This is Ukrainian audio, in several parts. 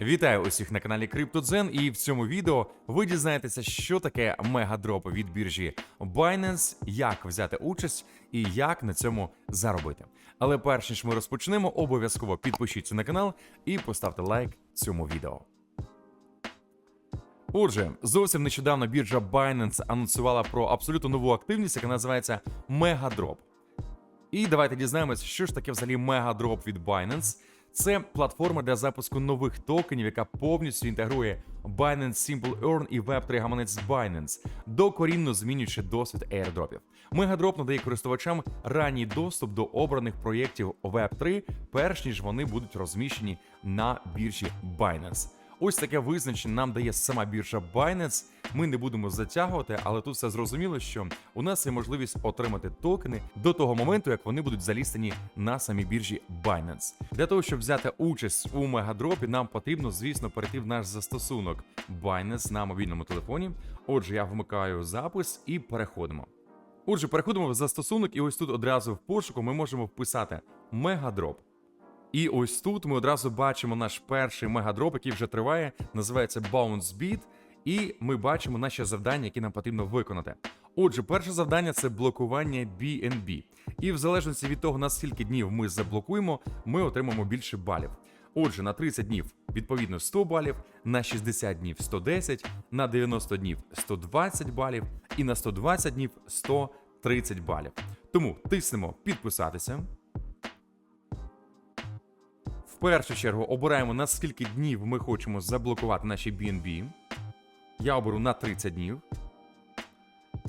Вітаю усіх на каналі CryptoZen і в цьому відео ви дізнаєтеся, що таке мегадроп від біржі Binance, як взяти участь і як на цьому заробити. Але перш ніж ми розпочнемо, обов'язково підпишіться на канал і поставте лайк цьому відео. Отже, зовсім нещодавно біржа Binance анонсувала про абсолютно нову активність, яка називається Мегадроп. І давайте дізнаємось, що ж таке взагалі мегадроп від Binance. Це платформа для запуску нових токенів, яка повністю інтегрує Binance Simple Earn і Web3 гаманець Binance, докорінно змінюючи досвід airdropів. Мегадроп надає користувачам ранній доступ до обраних проєктів Web3, перш ніж вони будуть розміщені на біржі Binance. Ось таке визначення нам дає сама біржа Binance. Ми не будемо затягувати, але тут все зрозуміло, що у нас є можливість отримати токени до того моменту, як вони будуть залістені на самій біржі Binance. Для того, щоб взяти участь у мегадропі, нам потрібно, звісно, перейти в наш застосунок Binance на мобільному телефоні. Отже, я вмикаю запис і переходимо. Отже, переходимо в застосунок, і ось тут одразу в пошуку ми можемо вписати мегадроп. І ось тут ми одразу бачимо наш перший мегадроп, який вже триває, називається Bounce Beat, і ми бачимо наші завдання, які нам потрібно виконати. Отже, перше завдання це блокування BNB. І в залежності від того, на скільки днів ми заблокуємо, ми отримаємо більше балів. Отже, на 30 днів відповідно 100 балів, на 60 днів 110, на 90 днів 120 балів і на 120 днів 130 балів. Тому тиснемо підписатися. Першу чергу обираємо на скільки днів ми хочемо заблокувати наші BNB. Я оберу на 30 днів.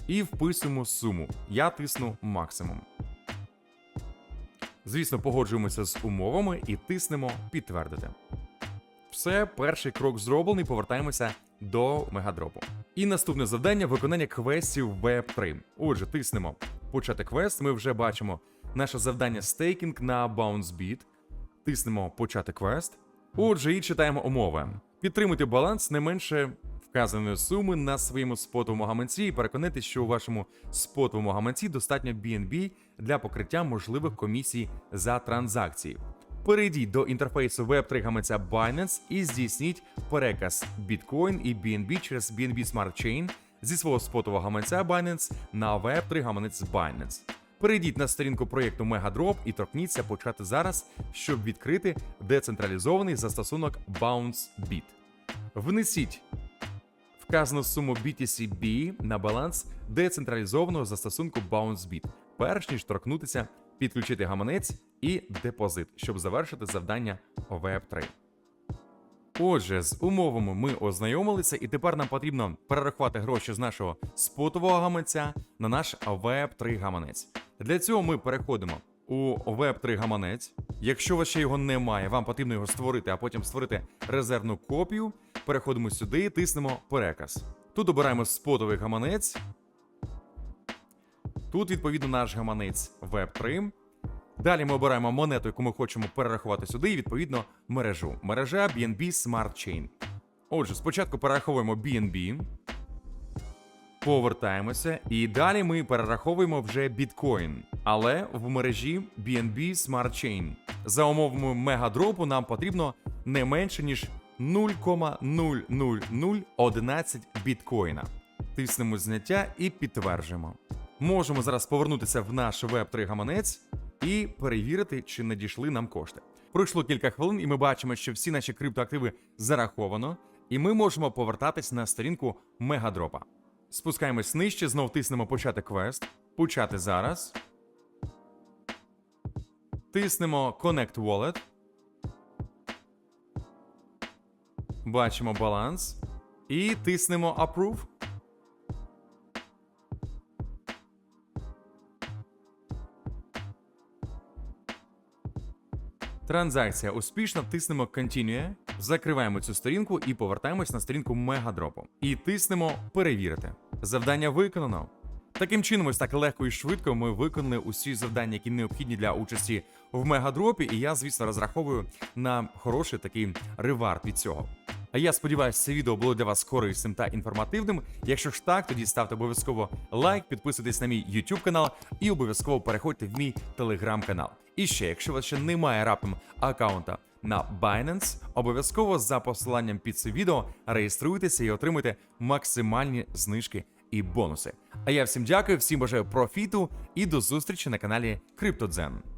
І вписуємо суму. Я тисну максимум. Звісно, погоджуємося з умовами і тиснемо підтвердити. Все, перший крок зроблений, повертаємося до мегадропу. І наступне завдання виконання квестів Web3. Отже, тиснемо почати квест. Ми вже бачимо наше завдання стейкінг на BounceBeat. Тиснемо почати квест. Отже, і читаємо умови. Підтримуйте баланс не менше вказаної суми на своєму спотовому гаманці і переконайтеся, що у вашому спотовому гаманці достатньо BNB для покриття можливих комісій за транзакції. Перейдіть до інтерфейсу Web3 гаманця Binance і здійсніть переказ Bitcoin і BNB через BNB Smart Chain зі свого спотового гаманця Binance на Web3 гаманець Binance. Перейдіть на сторінку проєкту Megadrop і торкніться почати зараз, щоб відкрити децентралізований застосунок BounceBeat. Внесіть вказану суму BTC-B на баланс децентралізованого застосунку BounceBeat, перш ніж торкнутися, підключити гаманець і депозит, щоб завершити завдання Web3. Отже, з умовами ми ознайомилися, і тепер нам потрібно перерахувати гроші з нашого спотового гаманця на наш Web3 гаманець. Для цього ми переходимо у Web3 гаманець. Якщо у вас ще його немає, вам потрібно його створити, а потім створити резервну копію. Переходимо сюди, і тиснемо переказ. Тут обираємо спотовий гаманець. Тут, відповідно, наш гаманець Web3. Далі ми обираємо монету, яку ми хочемо перерахувати сюди, і відповідно мережу. Мережа BNB Smart Chain. Отже, спочатку перераховуємо BNB, повертаємося, і далі ми перераховуємо вже біткоін, але в мережі BNB Smart Chain. За умовами мегадропу нам потрібно не менше ніж 0,00011 біткоїна. Тиснемо зняття і підтверджуємо. Можемо зараз повернутися в наш Web3 гаманець і перевірити, чи надійшли нам кошти. Пройшло кілька хвилин, і ми бачимо, що всі наші криптоактиви зараховано, і ми можемо повертатись на сторінку Мегадропа. Спускаємось нижче, знов тиснемо почати квест. Почати зараз. Тиснемо Connect Wallet. Бачимо баланс. І тиснемо Approve. Транзакція успішна, тиснемо Continue, закриваємо цю сторінку і повертаємось на сторінку мегадропу. І тиснемо Перевірити. Завдання виконано. Таким чином, ось так легко і швидко ми виконали усі завдання, які необхідні для участі в мегадропі, і я, звісно, розраховую на хороший такий ревард від цього. А я сподіваюся, це відео було для вас корисним та інформативним. Якщо ж так, тоді ставте обов'язково лайк, підписуйтесь на мій YouTube канал і обов'язково переходьте в мій телеграм канал. І ще, якщо у вас ще немає раптом аккаунта на Binance. Обов'язково за посиланням під це відео реєструйтеся і отримуйте максимальні знижки і бонуси. А я всім дякую, всім бажаю профіту і до зустрічі на каналі CryptoZen.